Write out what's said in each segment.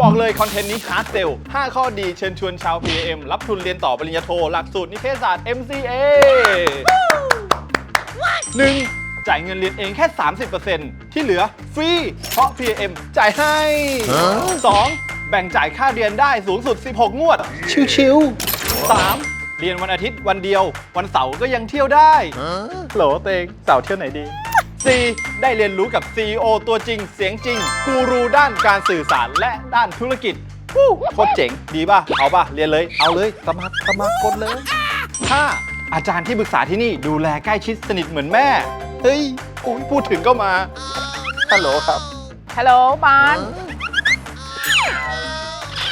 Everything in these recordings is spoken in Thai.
บอกเลยคอนเทนต์นี้ฮาร์ดเซล5ข้อดีเชิญชวนชาว PAM รับทุนเรียนต่อปริญญาโท หลักสูตรนิเทศศาสตร์ MCA 1. จ่ายเงินเรียนเองแค่ 30%ที่เหลือฟรี เพราะ PAM จ่ายให้ 2. แบ่งจ่ายค่าเรียนได้สูงสุด 16 งวด ชิวๆ 3. เรียนวันอาทิตย์วันเดียว วันเสาร์ก็ยังเที่ยวได้โหลเตงเสาร์เที่ยวไหนดี 4. ได้เรียนรู้กับ CEO ตัวจริงเสียงจริงกูรูด้านการสื่อสารและด้านธุรกิจวู้โคตรเจ๋งดีป่ะ เอาป่ะ เรียนเลย เอาเลยสมัครสมัครกดเลย 5. อาจารย์ที่ปรึกษาที่นี่ดูแลใกล้ชิดสนิทเหมือนแม่ เฮ้ยอุ๊ยพูดถึงก็มา ฮัลโหลครับ ฮัลโหลบอล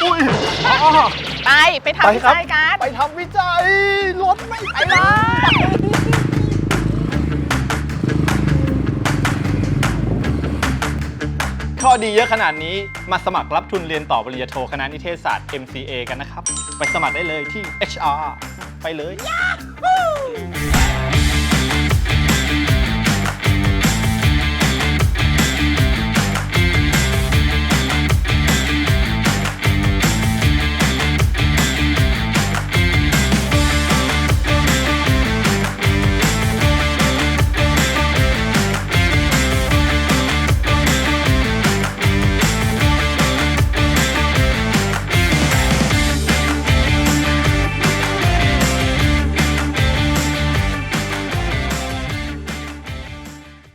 อุ้ยอ๋อไป ไปไปทำวิครับ จัยกันไปทำวิจัยรถไม่ไปเลย ข้อดีเยอะขนาดนี้มาสมัครรับทุนเรียนต่อปริญญาโทคณะนิเทศศาสตร์ MCA กันนะครับ ไปสมัครได้เลยที่ HR ไปเลย